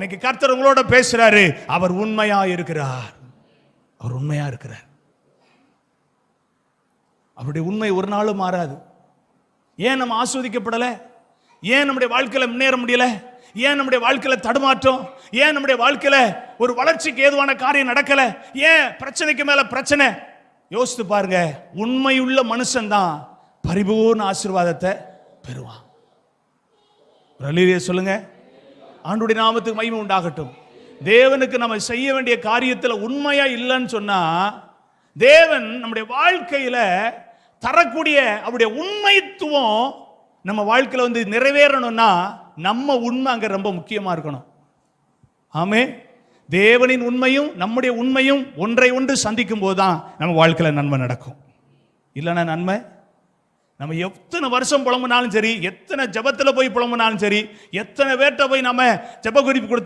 இன்னைக்கு கர்த்தர் உங்களோட பேசுறாரு. அவர் உண்மையா இருக்கிறார் அவர் உண்மையா இருக்கிறார் அவருடைய உண்மை ஒரு நாளும் மாறாது. ஏன் நம்ம ஆஸ்வதிக்கப்படல? ஏன் நம்முடைய வாழ்க்கையில முன்னேற முடியல? ஏன் நம்முடைய வாழ்க்கையில தடுமாற்றம்? ஏன் நம்முடைய வாழ்க்கையில ஒரு வளர்ச்சிக்கு ஏதுவான காரியம் நடக்கல? ஏன் பிரச்சனைக்கு மேல பிரச்சனை? யோசித்து பாருங்க. உண்மையுள்ள மனுஷன்தான் பரிபூர்ண ஆசீர்வாதத்தை பெறுவான். ஒரு சொல்லுங்க. ஆண்டுடைய நாமத்துக்கு மகிமை உண்டாகட்டும். தேவனுக்கு நம்ம செய்ய வேண்டிய காரியத்தில் உண்மையா இல்லைன்னு சொன்னா தேவன் நம்முடைய வாழ்க்கையில தரக்கூடிய அவருடைய உண்மைத்துவம் நம்ம வாழ்க்கையில வந்து நிறைவேறணும்னா நம்ம உண்மை அங்க ரொம்ப முக்கியமா இருக்கணும். ஆமே தேவனின் உண்மையும் நம்முடைய உண்மையும் ஒன்றை ஒன்று சந்திக்கும் போது தான் நம்ம வாழ்க்கையில நன்மை நடக்கும். இல்லைன்னா நன்மை நம்ம எத்தனை வருஷம் புலம்புனாலும் சரி எத்தனை ஜபத்தில் போய் புலம்புனாலும் சரி எத்தனை பேர்ட்ட போய் நம்ம ஜப குறிப்பு கொடுத்தா